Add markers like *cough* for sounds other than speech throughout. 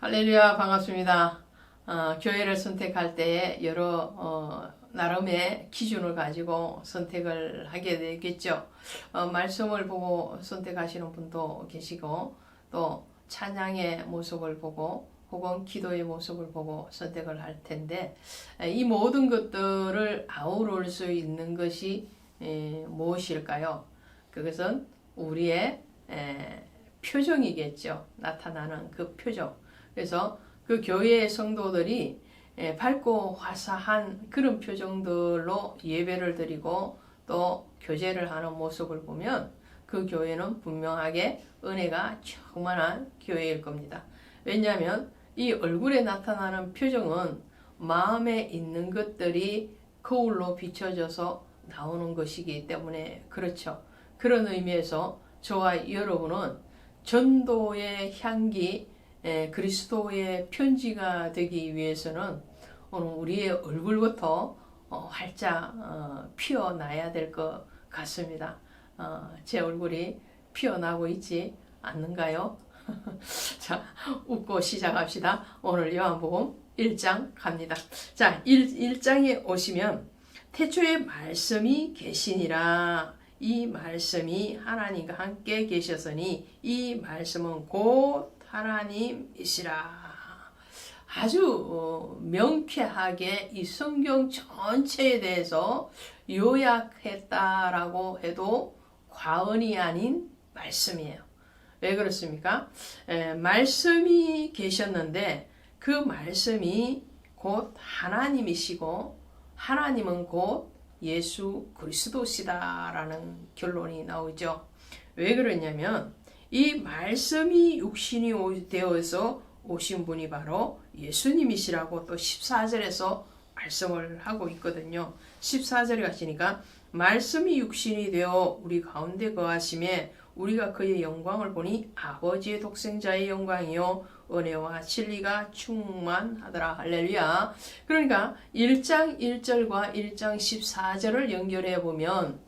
할렐루야 반갑습니다. 어, 교회를 선택할 때 여러 어, 나름의 기준을 가지고 선택을 하게 되겠죠. 어, 말씀을 보고 선택하시는 분도 계시고 또 찬양의 모습을 보고 혹은 기도의 모습을 보고 선택을 할 텐데 이 모든 것들을 아우를 수 있는 것이 에, 무엇일까요? 그것은 우리의 에, 표정이겠죠. 나타나는 그 표정. 그래서 그 교회의 성도들이 예, 밝고 화사한 그런 표정들로 예배를 드리고 또 교제를 하는 모습을 보면 그 교회는 분명하게 은혜가 충만한 교회일 겁니다. 왜냐하면 이 얼굴에 나타나는 표정은 마음에 있는 것들이 거울로 비춰져서 나오는 것이기 때문에 그렇죠. 그런 의미에서 저와 여러분은 전도의 향기, 에, 그리스도의 편지가 되기 위해서는 오늘 우리의 얼굴부터 어, 활짝 어, 피어나야 될 것 같습니다. 어, 제 얼굴이 피어나고 있지 않는가요? *laughs* 자, 웃고 시작합시다. 오늘 요한복음 1장 갑니다. 자, 1, 1장에 오시면 태초에 말씀이 계시니라 이 말씀이 하나님과 함께 계셨으니 이 말씀은 곧 하나님이시라. 아주 어, 명쾌하게 이 성경 전체에 대해서 요약했다라고 해도 과언이 아닌 말씀이에요. 왜 그렇습니까? 에, 말씀이 계셨는데 그 말씀이 곧 하나님이시고 하나님은 곧 예수 그리스도시다라는 결론이 나오죠. 왜 그러냐면 이 말씀이 육신이 되어서 오신 분이 바로 예수님이시라고 또 14절에서 말씀을 하고 있거든요. 14절에 가시니까 말씀이 육신이 되어 우리 가운데 거하심에 우리가 그의 영광을 보니 아버지의 독생자의 영광이요 은혜와 진리가 충만하더라 할렐루야. 그러니까 1장 1절과 1장 14절을 연결해 보면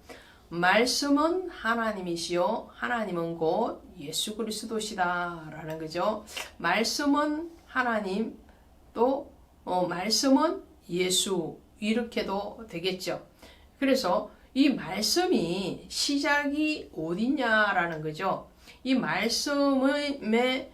말씀은 하나님이시요 하나님은 곧 예수 그리스도시다라는 거죠. 말씀은 하나님 또 어, 말씀은 예수 이렇게도 되겠죠. 그래서 이 말씀이 시작이 어디냐라는 거죠. 이 말씀의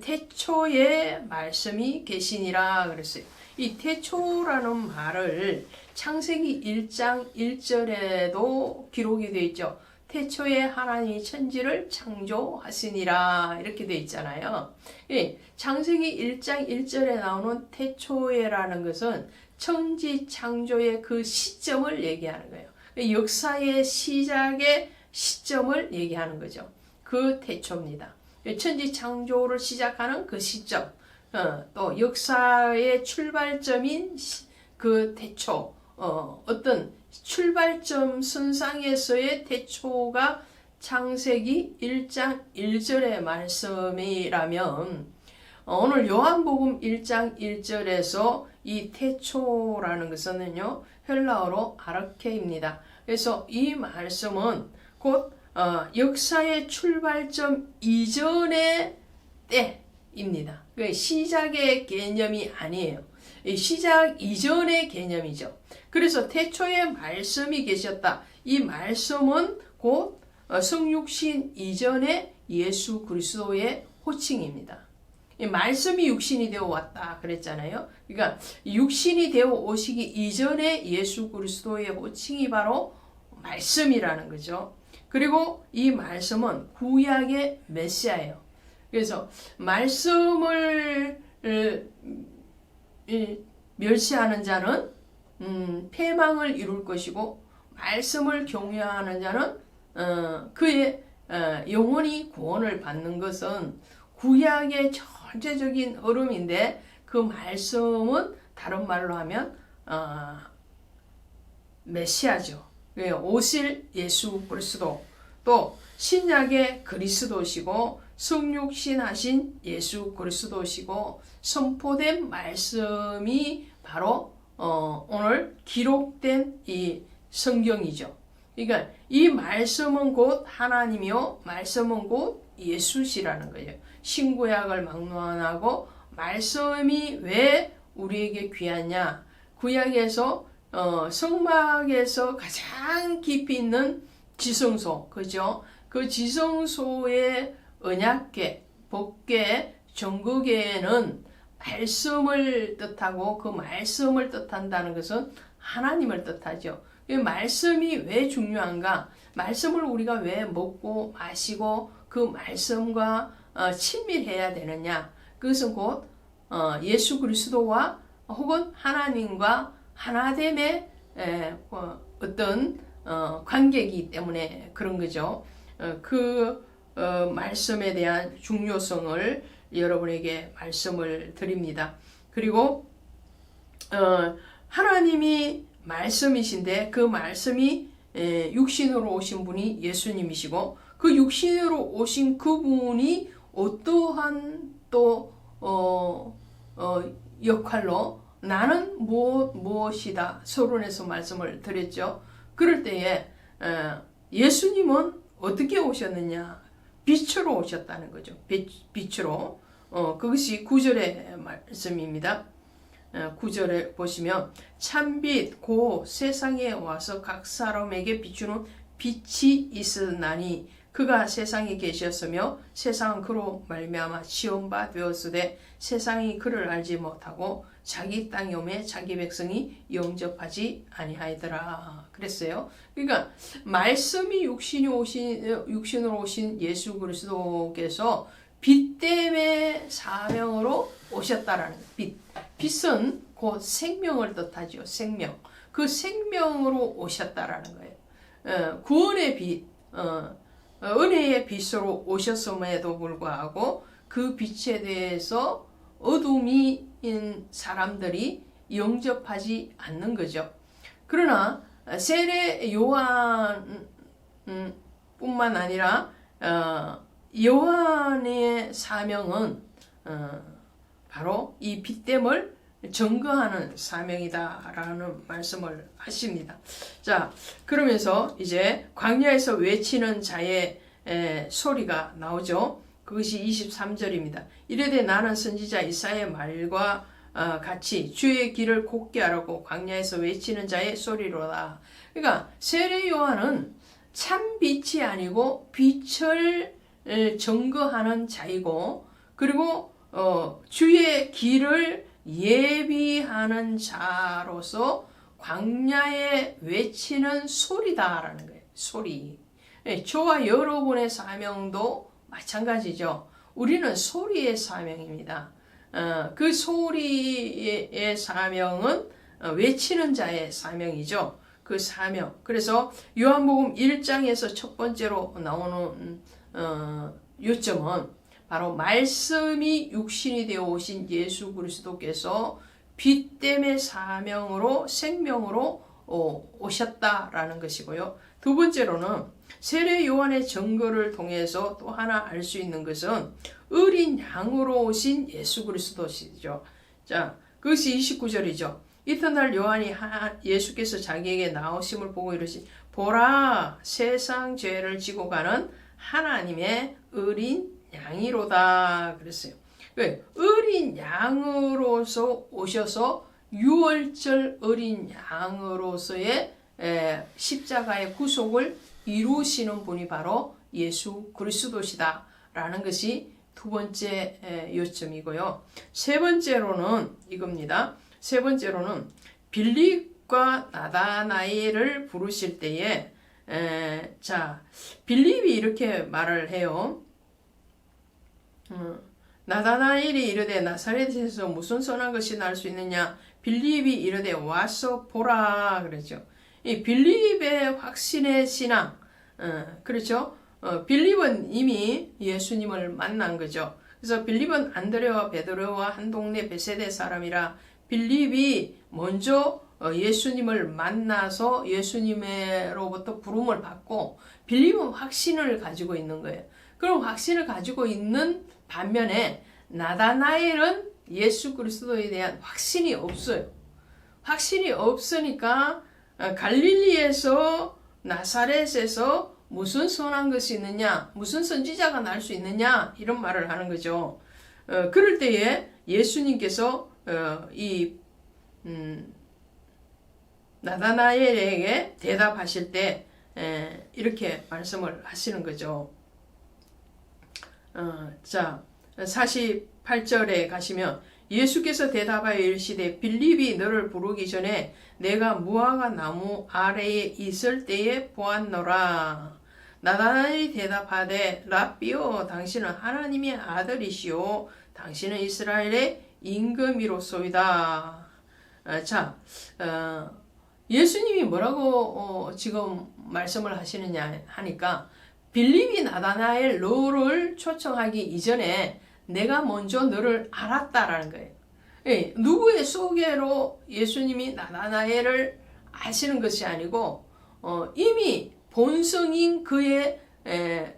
태초에 말씀이 계시니라 그랬어요. 이 태초라는 말을 창세기 1장 1절에도 기록이 되어 있죠. 태초에 하나님이 천지를 창조하시니라 이렇게 되어 있잖아요. 예, 창세기 1장 1절에 나오는 태초에라는 것은 천지 창조의 그 시점을 얘기하는 거예요. 역사의 시작의 시점을 얘기하는 거죠. 그 태초입니다. 천지 창조를 시작하는 그 시점, 어, 또 역사의 출발점인 그 태초, 어, 어떤 출발점 선상에서의 태초가 창세기 1장 1절의 말씀이라면 어, 오늘 요한복음 1장 1절에서 이 태초라는 것은요 헬라어로 아르케입니다. 그래서 이 말씀은 곧 어, 역사의 출발점 이전의 때입니다. 그 시작의 개념이 아니에요. 시작 이전의 개념이죠. 그래서 태초에 말씀이 계셨다. 이 말씀은 곧 어, 성육신 이전의 예수 그리스도의 호칭입니다. 말씀이 육신이 되어 왔다 그랬잖아요. 그러니까 육신이 되어 오시기 이전에 예수 그리스도의 호칭이 바로 말씀이라는 거죠. 그리고 이 말씀은 구약의 메시아예요. 그래서 말씀을 멸시하는 자는 음, 패망을 이룰 것이고 말씀을 경외하는 자는 어, 그의 어, 영원히 구원을 받는 것은 구약의 전체적인 흐름인데 그 말씀은 다른 말로 하면 어, 메시아죠. 오실 예수 그리스도 또 신약의 그리스도시고 성육신하신 예수 그리스도시고 선포된 말씀이 바로 어, 오늘 기록된 이 성경이죠. 그러니까 이 말씀은 곧 하나님이요, 말씀은 곧 예수시라는 거예요. 신구약을 막론하고 말씀이 왜 우리에게 귀하냐? 구약에서 어, 성막에서 가장 깊이 있는 지성소, 그죠? 그 지성소의 언약계, 법계, 정국에는 말씀을 뜻하고 그 말씀을 뜻한다는 것은 하나님을 뜻하죠. 그 말씀이 왜 중요한가? 말씀을 우리가 왜 먹고 마시고 그 말씀과 어, 친밀해야 되느냐? 그것은 곧 어, 예수 그리스도와 혹은 하나님과 하나됨의 에, 어, 어떤 어, 관계이기 때문에 그런 거죠. 어, 그 어, 말씀에 대한 중요성을 여러분에게 말씀을 드립니다. 그리고 어, 하나님이 말씀이신데 그 말씀이 에, 육신으로 오신 분이 예수님이시고 그 육신으로 오신 그분이 어떠한 또 어, 어, 역할로 나는 무엇, 무엇이다 서론에서 말씀을 드렸죠. 그럴 때에 에, 예수님은 어떻게 오셨느냐 빛으로 오셨다는 거죠. 빛, 빛으로 어, 그것이 구절의 말씀입니다. 어, 구절에 보시면 참빛 고 세상에 와서 각 사람에게 비추는 빛이 있으나니 그가 세상에 계셨으며 세상은 그로 말미암아 시험바 되었으되 세상이 그를 알지 못하고 자기 땅에 오매 자기 백성이 영접하지 아니하더라 그랬어요. 그러니까 말씀이 육신이 오신 육신으로 오신 예수 그리스도께서 빛 때문에 사명으로 오셨다라는 빛. 빛은 곧 생명을 뜻하죠. 생명. 그 생명으로 오셨다라는 거예요. 어, 구원의 빛, 어, 은혜의 빛으로 오셨음에도 불구하고 그 빛에 대해서 어둠이 인 사람들이 영접하지 않는 거죠. 그러나 세례 요한 음, 뿐만 아니라 어, 요한의 사명은 어, 바로 이 빛됨을 증거하는 사명이다라는 말씀을 하십니다. 자, 그러면서 이제 광야에서 외치는 자의 에, 소리가 나오죠. 그것이 23절입니다. 이래되 나는 선지자 이사의 말과 어, 같이 주의 길을 곱게 하라고 광야에서 외치는 자의 소리로다. 그러니까 세례 요한은 참 빛이 아니고 빛을 증거하는 자이고 그리고 어, 주의 길을 예비하는 자로서 광야에 외치는 소리다라는 거예요. 소리. 예, 저와 여러분의 사명도 마찬가지죠. 우리는 소리의 사명입니다. 어, 그 소리의 사명은 어, 외치는 자의 사명이죠. 그 사명. 그래서 요한복음 1장에서 첫 번째로 나오는 어, 요점은 바로 말씀이 육신이 되어 오신 예수 그리스도께서 빛됨의 사명으로 생명으로 어, 오셨다라는 것이고요. 두 번째로는 세례 요한의 증거를 통해서 또 하나 알 수 있는 것은 어린 양으로 오신 예수 그리스도시죠. 자, 그것이 29절이죠. 이튿날 요한이 예수께서 자기에게 나오심을 보고 이르시 보라 세상 죄를 지고 가는 하나님의 어린 양이로다 그랬어요. 왜? 어린 양으로서 오셔서 유월절 어린 양으로서의 십자가의 구속을 이루시는 분이 바로 예수 그리스도시다 라는 것이 두 번째 요점이고요. 세 번째로는 이겁니다. 세 번째로는 빌립과 나다나엘을 부르실 때에 에, 자 빌립이 이렇게 말을 해요. 음, 나다나엘이 이르되 나사렛에서 무슨 선한 것이 날 수 있느냐? 빌립이 이르되 와서 보라 그러죠. 이 빌립의 확신의 신앙, 어, 그렇죠? 어, 빌립은 이미 예수님을 만난 거죠. 그래서 빌립은 안드레와 베드로와 한 동네 베세대 사람이라 빌립이 먼저 어, 예수님을 만나서 예수님으로부터 부름을 받고 빌립은 확신을 가지고 있는 거예요. 그럼 확신을 가지고 있는 반면에 나다나엘은 예수 그리스도에 대한 확신이 없어요. 확신이 없으니까 어, 갈릴리에서 나사렛에서 무슨 선한 것이 있느냐, 무슨 선지자가 날 수 있느냐 이런 말을 하는 거죠. 어, 그럴 때에 예수님께서 어, 이 음, 나다나엘에게 대답하실 때 에, 이렇게 말씀을 하시는 거죠. 어, 자, 48절에 가시면 예수께서 대답하여 이르시되 빌립이 너를 부르기 전에 내가 무화과 나무 아래에 있을 때에 보았노라. 나다나엘이 대답하되 라비오 당신은 하나님의 아들이시오 당신은 이스라엘의 임금이로소이다. 어, 자, 어, 예수님이 뭐라고 어, 지금 말씀을 하시느냐 하니까 빌립이 나다나엘 너를 초청하기 이전에 내가 먼저 너를 알았다라는 거예요. 예, 누구의 소개로 예수님이 나다나엘을 아시는 것이 아니고 어, 이미 본성인 그의 에,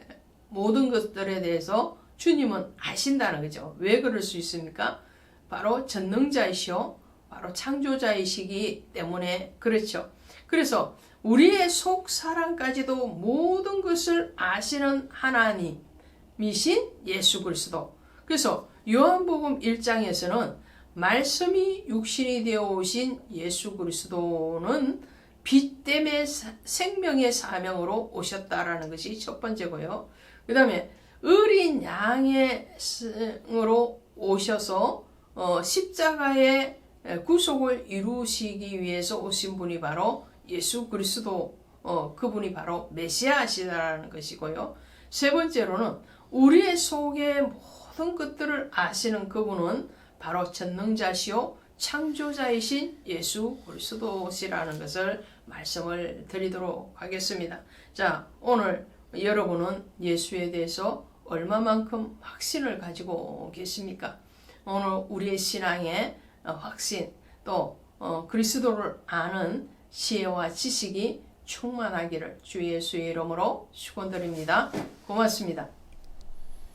모든 것들에 대해서 주님은 아신다는 거죠. 왜 그럴 수 있습니까? 바로 전능자이시오. 바로 창조자이시기 때문에 그렇죠. 그래서 우리의 속 사랑까지도 모든 것을 아시는 하나님이신 예수 그리스도. 그래서 요한복음 1장에서는 말씀이 육신이 되어 오신 예수 그리스도는 빛 때문에 생명의 사명으로 오셨다라는 것이 첫 번째고요. 그 다음에 어린 양의 승으로 오셔서 어, 십자가의 구속을 이루시기 위해서 오신 분이 바로 예수 그리스도 어, 그분이 바로 메시아시다라는 것이고요. 세 번째로는 우리의 속의 모든 것들을 아시는 그분은 바로 전능자시요 창조자이신 예수 그리스도시라는 것을 말씀을 드리도록 하겠습니다. 자, 오늘 여러분은 예수에 대해서 얼마만큼 확신을 가지고 계십니까? 오늘 우리의 신앙의 확신 또 어, 그리스도를 아는 지혜와 지식이 충만하기를 주 예수의 이름으로 축원드립니다. 고맙습니다.